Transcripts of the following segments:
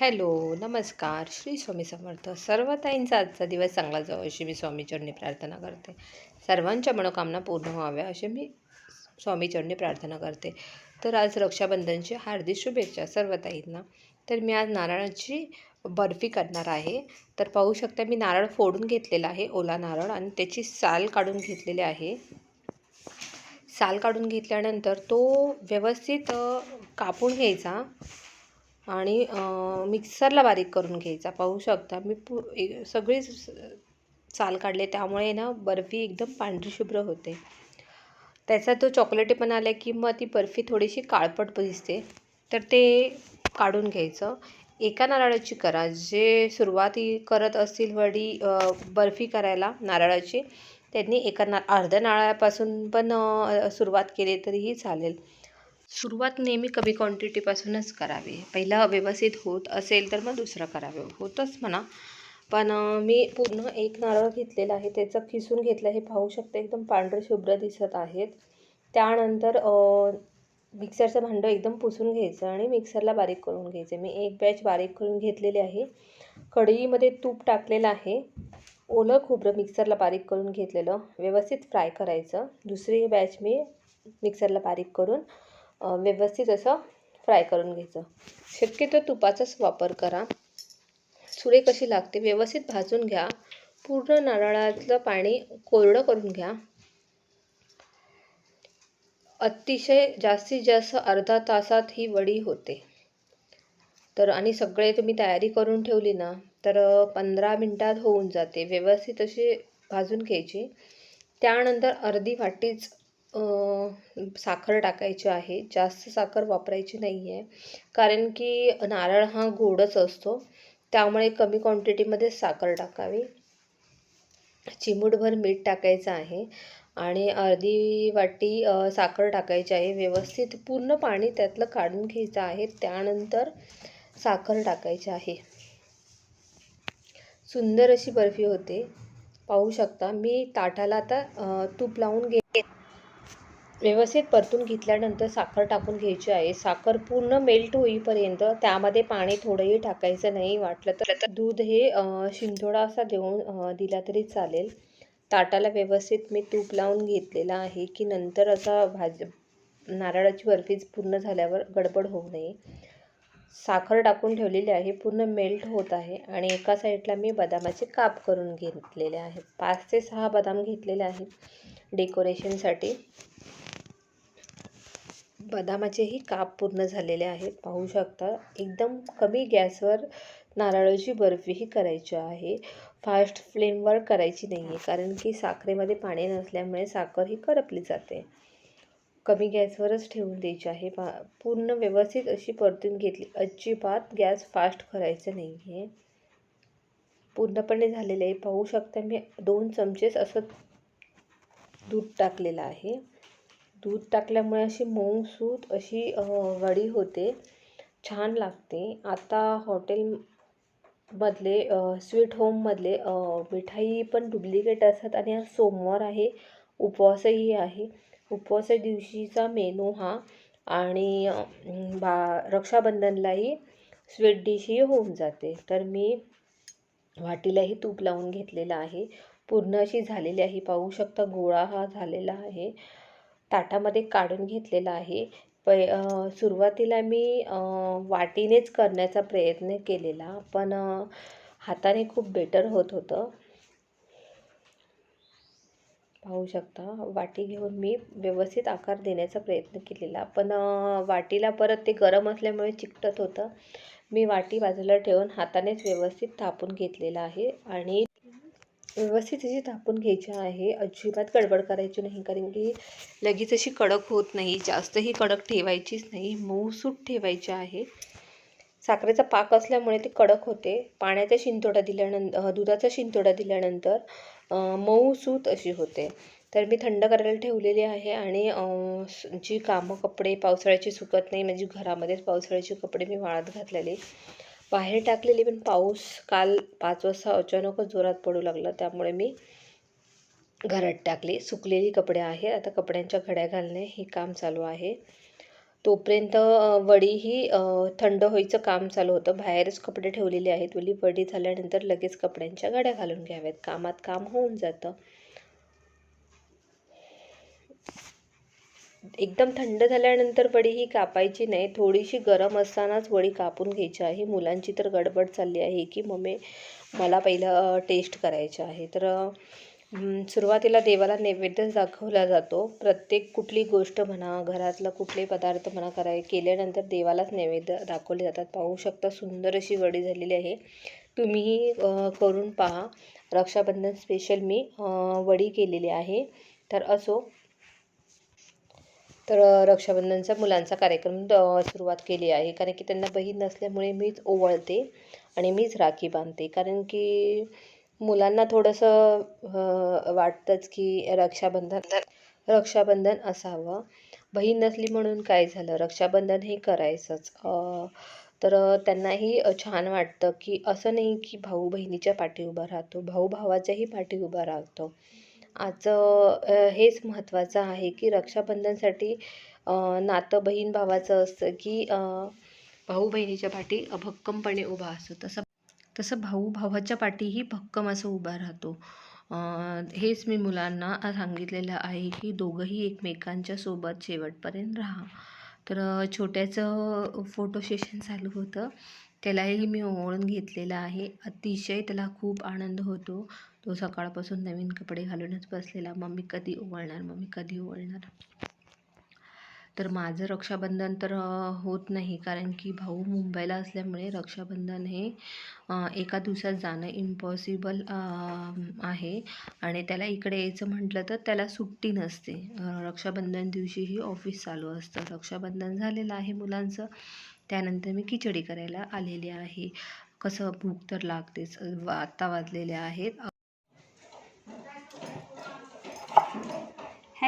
Hello नमस्कार. श्री स्वामी समर्थ. सर्व ताईंचा आजचा दिवस चांगला जाऊ अशी मी स्वामीचरणी प्रार्थना करते. सर्वांच्या मनोकामना पूर्ण व्हाव्या अशी मी स्वामीचरणी प्रार्थना करते. तर आज रक्षाबंधनची हार्दिक शुभेच्छा सर्व ताईंना. तर मी आज नारळाची बर्फी करणार आहे. तर पाहू शकता मी नारळ फोडून घेतलेला आहे ओला नारळ आणि त्याची साल काढून घेतलेली आहे. साल काढून घेतल्यानंतर तो व्यवस्थित कापून घ्यायचा. आणि मिक्सरला बारीक करून घ्यायचा. पाहू शकता मी पू सगळी साल काढले. त्यामुळे ना बर्फी एकदम पांढरी शुभ्र होते. त्याचा तो चॉकलेटी पण आला की मग ती बर्फी थोडीशी काळपट दिसते. तर ते काढून घ्यायचं. एका नारळाची करा. जे सुरुवाती करत असतील वडी बर्फी करायला नारळाची त्यांनी एका ना अर्ध्या नारळापासून पण सुरुवात केली तरीही चालेल. सुरुवात नेहमी कमी क्वांटिटीपासूनच करावी. पहिला व्यवस्थित होत असेल तर मग दुसरं करावे. होतच म्हणा. पण मी पूर्ण एक नारळ घेतलेला आहे. त्याचं खिसून घेतलं हे पाहू शकते एकदम पांढरे शुभ्र दिसत आहेत. त्यानंतर मिक्सरचं भांडं एकदम पुसून घ्यायचं आणि मिक्सरला बारीक करून घ्यायचं. मी एक बॅच बारीक करून घेतलेली आहे. कढईमध्ये तूप टाकलेलं आहे. ओलं खोबरं मिक्सरला बारीक करून घेतलेलं. व्यवस्थित फ्राय करायचं. दुसरी बॅच मी मिक्सरला बारीक करून व्यवस्थित असं फ्राय करून घ्यायचं. शक्यतो तुपाचाच वापर करा. सुरे कशी लागते व्यवस्थित भाजून घ्या. पूर्ण नारळातलं पाणी कोरडं करून घ्या. अतिशय जास्तीत जास्त अर्धा तासात ही वडी होते. तर आणि सगळे तुम्ही तयारी करून ठेवली ना तर पंधरा मिनटात होऊन जाते. व्यवस्थित अशी भाजून घ्यायची. त्यानंतर अर्धी वाटीच साखर टाकायची आहे. जास्त साखर वापरायची नाही आहे कारण की नारळ हा गोडच असतो. त्यामुळे कमी क्वांटिटीमध्ये साखर टाकावी. चिमूटभर मीठ टाकायचं आहे. आणि अर्धी वाटी साखर टाकायची आहे. व्यवस्थित पूर्ण पाणी त्यातलं काढून घ्यायचं आहे. त्यानंतर साखर टाकायची आहे. सुंदर अशी बर्फी होते. पाहू शकता. मी ताटाला आता तूप लावून घे व्यवस्थित परतून घेतल्यानंतर साखर टाकून घ्यायची आहे. साखर पूर्ण मेल्ट होईपर्यंत त्यामध्ये पाणी थोडंही टाकायचं नाही. वाटलं तर दूध हे शिंथोडा असा देऊन दिला तरी चालेल. ताटाला व्यवस्थित मी तूप लावून घेतलेला आहे की नंतर असा भाज नारळाची बर्फीच पूर्ण झाल्यावर गडबड होऊ नये. साखर टाकून ठेवलेली आहे. पूर्ण मेल्ट होत आहे आणि एका साईडला मी बदामाचे काप करून घेतलेले आहेत. पाच ते सहा बदाम घेतलेले आहेत डेकोरेशनसाठी बदामाचेही काप पूर्ण झालेले आहेत. पाहू शकता एकदम कमी गॅसवर नारळाची बर्फीही करायची आहे. फास्ट फ्लेमवर करायची नाही आहे कारण की साखरेमध्ये पाणी नसल्यामुळे साखर ही करपली जाते. कमी गॅसवरच ठेवून द्यायची आहे. पा पूर्ण व्यवस्थित अशी परतून घेतली. अजिबात गॅस फास्ट करायचं नाही आहे पूर्णपणे झालेले आहे. पाहू शकता मी दोन चमचेच असं दूध टाकलेलं आहे. दूध टाकल्यामुळे अशी मऊसूत अशी वडी होते. छान लागते. आता हॉटेलमधले स्वीट होममधले मिठाई पण डुप्लिकेट असतात आणि आज सोमवार आहे. उपवासही आहे. उपवासा दिवशीचा मेनू हा आणि बा रक्षाबंधनलाही स्वीट डिशही होऊन जाते. तर मी वाटीलाही तूप लावून घेतलेलं आहे. पूर्ण अशी झालेली आहे. पाहू शकता गोळा हा झालेला आहे. ताटामध्ये काढून घेतलेला आहे. पै सुरुवातीला मी वाटीनेच करण्याचा प्रयत्न केलेला पण हाताने खूप बेटर होत होतं. पाहू शकता वाटी घेऊन मी व्यवस्थित आकार देण्याचा प्रयत्न केलेला पण वाटीला परत ते गरम असल्यामुळे चिकटत होतं. मी वाटी बाजूला ठेवून हातानेच व्यवस्थित थापून घेतलेलं आहे आणि व्यवस्थित अशी थापून घ्यायची आहे. अजिबात गडबड करायची नाही कारण की लगेच अशी कडक होत नाही. जास्तही कडक ठेवायचीच नाही. मऊसूट ठेवायची आहे. साखरेचा पाक असल्यामुळे ते कडक होते. पाण्याचा शिंतोडा दिल्यानंतर दुधाचा शिंतोडा दिल्यानंतर मऊसूत अशी होते. तर मी थंड करायला ठेवलेली आहे आणि जी कामं कपडे पावसाळ्याची सुकत नाही. म्हणजे घरामध्येच पावसाळ्याचे कपडे मी वाळत घातलेले. बाहेर टाकलेली पण पाऊस काल पाच वाजता अचानकच जोरात पडू लागला. त्यामुळे मी घरात टाकली. सुकलेली कपडे आहे आता कपड्यांच्या घड्या घालणे हे काम चालू आहे. तोपर्यंत वडीही वडी ही थंड होईचं काम चालू होतं. बाहेरच कपडे ठेवलेले आहेत. वली वडी झाल्यानंतर लगेच कपड्यांच्या घड्या घालून घ्याव्यात. कामात काम होऊन जातं. एकदम थंड झाल्यानंतर वडी ही कापायची नाही. थोडीशी गरम असतानाच वडी कापून घ्यायची आहे. मुलांची तर गडबड चालली आहे की मम्मी मला पहिलं टेस्ट करायचं आहे. तर सुरुवातीला देवाला नैवेद्य दाखवला जातो. प्रत्येक कुठली गोष्ट म्हणा घरातलं कुठले पदार्थ म्हणा कराय केल्यानंतर देवालाच नैवेद्य दाखवले जातात. पाहू शकता सुंदर अशी वडी झालेली आहे. तुम्हीही करून पहा. रक्षाबंधन स्पेशल मी वडी केलेली आहे. तर असो तर रक्षाबंधनचा मुलांचा कार्यक्रम सुरुवात केली आहे. कारण की त्यांना बहीण नसल्यामुळे मीच ओवाळते आणि मीच राखी बांधते. कारण की मुलांना थोडंसं वाटतंच की रक्षाबंधन रक्षाबंधन असावं. बहीण नसली म्हणून काय झालं? रक्षाबंधन हे करायचंच. तर त्यांनाही छान वाटतं की असं नाही की भाऊ बहिणीच्या पाठी उभा राहतो. भाऊ भावाच्याही पाठी उभा राहतो. आजचं हेच महत्त्वाचं आहे की रक्षाबंधनसाठी नातं बहीण भावाचं असतं की भाऊ बहिणीच्या पाठी भक्कमपणे उभा असतो. तसं तसं भाऊ भावाच्या पाठीही भक्कम असं उभा राहतो. हेच मी मुलांना सांगितलेलं आहे की दोघंही एकमेकांच्या सोबत शेवटपर्यंत राहा. तर छोट्याचं फोटो सेशन चालू होतं. त्यालाही मी ओळून घेतलेलं आहे. अतिशय त्याला खूप आनंद होतो. तो सकाळपासून नवीन कपडे घालूनच बसलेला. मम्मी कधी ओवाळणार? मम्मी कधी ओवाळणार? तर माझं रक्षाबंधन तर होत नाही. कारण की भाऊ मुंबईला असल्यामुळे रक्षाबंधन हे एका दिवसात जाणं इम्पॉसिबल आहे. आणि त्याला इकडे यायचं म्हटलं तर त्याला सुट्टी नसते. रक्षाबंधन दिवशीही ऑफिस चालू असतं. रक्षाबंधन झालेलं आहे मुलांचं. त्यानंतर मी खिचडी करायला आलेली आहे. कसं भूक तर लागतेच. वा- आत्ता वाजलेले आहेत.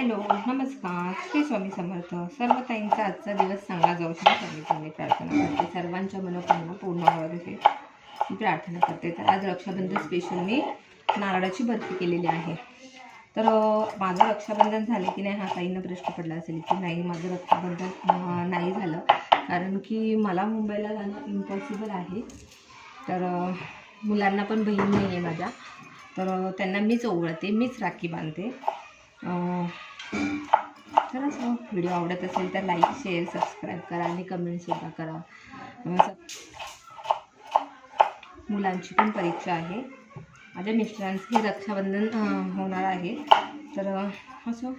हॅलो नमस्कार. श्री स्वामी समर्थ. सर्व ताईंचा आजचा दिवस चांगला जाऊ श्री स्वामी प्रार्थना करते. सर्वांच्या मनोकामना पूर्ण व्हावं अशी मी प्रार्थना करते. तर आज रक्षाबंधन स्पेशल मी नारळाची बर्फी केलेली आहे. तर माझं रक्षाबंधन झालं की नाही हा ताईंना प्रश्न पडला असेल की नाही माझं रक्षाबंधन नाही झालं. कारण की मला मुंबईला जाणं इम्पॉसिबल आहे. तर मुलांना पण बहीण नाही आहे माझ्या. तर त्यांना मीच ओवळते मीच राखी बांधते. खरंच तर व्हिडिओ आवडत असेल तर लाईक शेअर सबस्क्राईब करा आणि कमेंटसुद्धा करा. मुलांची पण परीक्षा आहे. माझ्या मिस्टरांचे रक्षाबंधन होणार आहे. तर असं.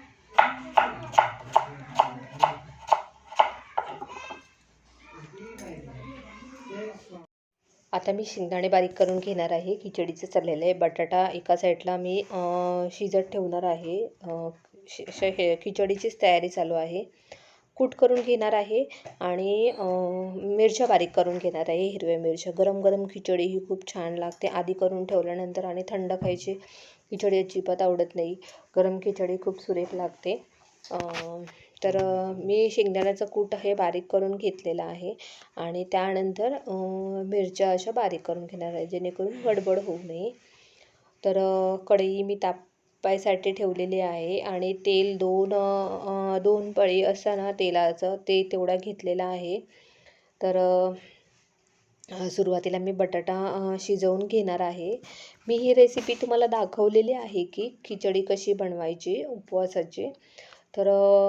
आता मी शेंगदाणे बारीक करून घेणार आहे. खिचडीचं चाललेलं आहे. बटाटा एका साईडला मी शिजत ठेवणार आहे. शि श हे खिचडीचीच तयारी चालू आहे. कूट करून घेणार आहे आणि मिरच्या बारीक करून घेणार आहे. हिरव्या मिरच्या. गरम गरम खिचडी ही खूप छान लागते. आधी करून ठेवल्यानंतर आणि थंड खायची खिचडी अजिबात आवडत नाही. गरम खिचडी खूप सुरेख लागते. तर मी शेंगदाण्याचं कूट हे बारीक करून घेतलेलं आहे आणि त्यानंतर मिरच्या अशा बारीक करून घेणार आहे जेणेकरून गडबड होऊ नये. तर कढई मी तापायसाठी ठेवलेली आहे आणि तेल दोन दोन पळी असताना तेलाचं ते तेवढा घेतलेला आहे. तर सुरुवातीला मी बटाटा शिजवून घेणार आहे. मी ही रेसिपी तुम्हाला दाखवलेली आहे की खिचडी कशी बनवायची उपवासाची. तर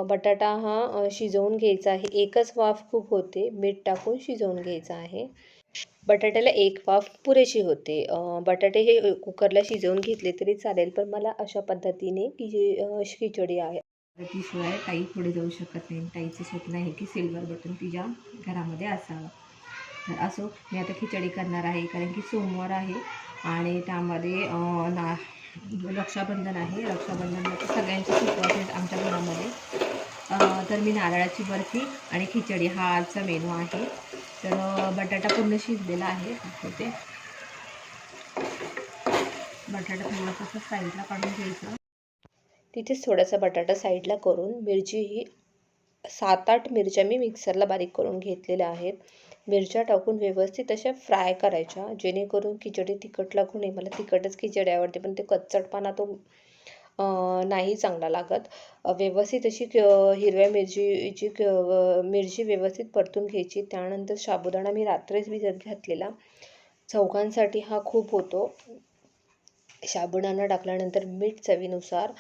बटाटा हा शिजवून घ्यायचा आहे. एकच वाफ खूप होते. मीठ टाकून शिजवून घ्यायचा आहे. बटाट्याला एक वाफ पुरेशी होते. बटाटे हे कुकरला शिजवून घेतले तरी चालेल पण मला अशा पद्धतीने की जी खिचडी आहे. शिवाय ताई पुढे जाऊ शकत नाही. ताईचं स्वप्न आहे की सिल्वर बटन तिच्या घरामध्ये असावं. तर असो मी आता खिचडी करणार आहे कारण की सोमवार आहे आणि त्यामध्ये ना रक्षाबंधन आहे. रक्षाबंधन सगळ्यांचे उपवास आहेत आमच्या घरामध्ये. तर मी नारळाची बर्फी आणि खिचडी हा आजचा मेनू आहे. तर बटाटा पूर्ण शिजलेला आहे. होते बटाटा थोडासा साईडला काढून घ्यायचं? तिथेच थोडासा बटाटा साईडला करून मिरची ही सात आठ मिरच्या मी मिक्सरला बारीक करून घेतलेल्या आहेत. मिरच्या टाकून व्यवस्थित अशा फ्राय करायच्या जेणेकरून खिचडी तिखट लागू नये. मला तिखटच खिचडी आवडते पण ते कच्चटपणा तो नाही चांगला लागत. व्यवस्थित अशी क- हिरव्या मिरचीची क- मिरची व्यवस्थित परतून घ्यायची. त्यानंतर साबुदाणा मी रात्रीच भिजत घातलेला. चौघांसाठी हा खूप होतो. साबुदाणा टाकल्यानंतर मीठ चवीनुसार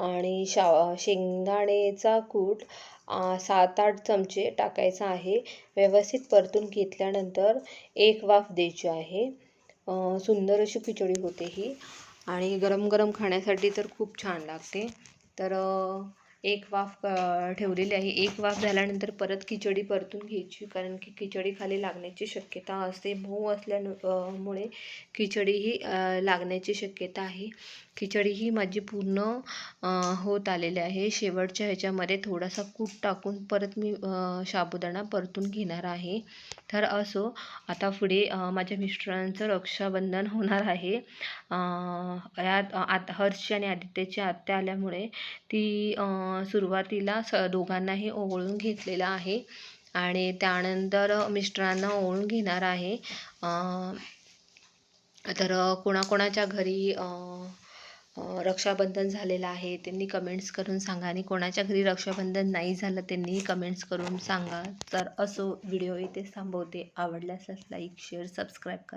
आणि शा शेंगदाणेचा कूट सात आठ चमचे टाकायचा आहे. व्यवस्थित परतून घेतल्यानंतर एक वाफ द्यायची आहे. सुंदर अशी खिचडी होते ही. आणि गरम गरम खाण्यासाठी तर खूप छान लागते. तर एक वाफ ठेवलेली आहे. एक वाफ झाल्यानंतर परत खिचडी परतून घ्यायची कारण की खिचडी खाली लागण्याची शक्यता असते. मऊ असल्यामुळे खिचडीही खिचडी ही लागण्याची शक्यता आहे. खिचडी ही माझी पूर्ण होत आलेली आहे. शेवटच्या ह्याच्यामध्ये थोडासा कूट टाकून परत मी साबुदाणा परतून घेणार आहे. तर असो आता पुढे माझ्या मिस्टरांचं रक्षाबंधन होणार आहे. यात आता हर्ष आणि आदित्यची आत्या आल्यामुळे ती सुरुवातीला स दोघांनाही ओवाळून घेतलेलं आहे आणि त्यानंतर मिस्टरांना ओवाळून घेणार आहे. तर कोणाकोणाच्या घरी रक्षाबंधन झालेलं आहे त्यांनी कमेंट्स करून सांगा आणि कोणाच्या घरी रक्षाबंधन नाही झालं त्यांनीही कमेंट्स करून सांगा. तर असो व्हिडिओ इथेच थांबवते. आवडल्यास लाईक शेअर सबस्क्राईब करा.